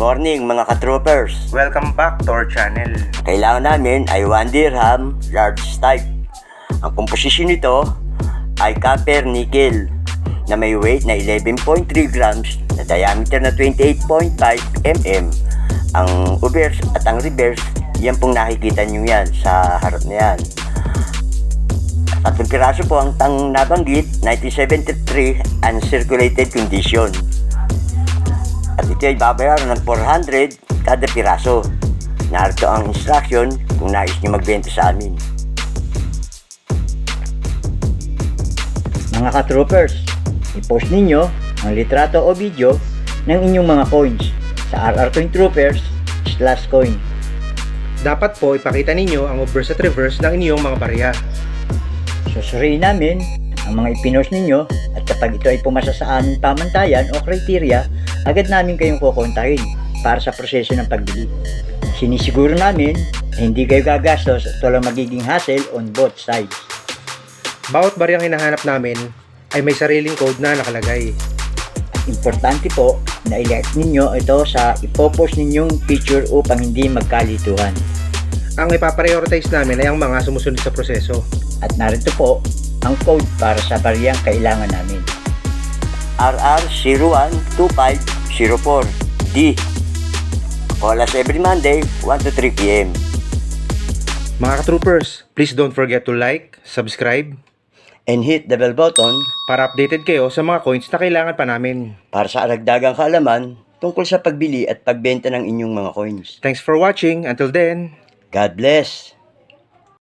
morning mga ka-troopers. Welcome back to our channel. Kailangan namin ay 1 dirham large type. Ang komposisyon nito ay copper nickel na may weight na 11.3 grams na diameter na 28.5 mm. Ang obverse at ang reverse, yan pong nakikita nyo yan sa harap na yan. Tatlong piraso po ang tang nabanggit, 1973 uncirculated condition. Ay babayaran ng 400 kada piraso. Narito ang instruction kung nais nyo magbenta sa amin. Mga ka-troopers, i-post ninyo ang litrato o video ng inyong mga coins sa RR Coin Troopers slash coin. Dapat po ipakita ninyo ang obverse at reverse ng inyong mga barya. Susuriin namin ang mga ipinost ninyo at kapag ito ay pumasa sa aming pamantayan o kriteria, agad namin kayong kukontahin para sa proseso ng pagbili. Sinisiguro namin na hindi kayo gagastos at walang magiging hassle on both sides. Bawat baryang hinahanap namin ay may sariling code na nakalagay. At importante po na i-like ninyo ito sa ipopost ninyong picture upang hindi magkalituhan. Ang ipaprioritize namin ay ang mga sumusunod sa proseso. At narito po ang code para sa bariyang kailangan namin. RR012504D Call us every Monday, 1 to 3 p.m. Mga ka-troopers, please don't forget to like, subscribe, And hit the bell button para updated kayo sa mga coins na kailangan pa namin. para sa aragdagang kaalaman tungkol sa pagbili at pagbenta ng inyong mga coins. Thanks for watching. Until then, God bless!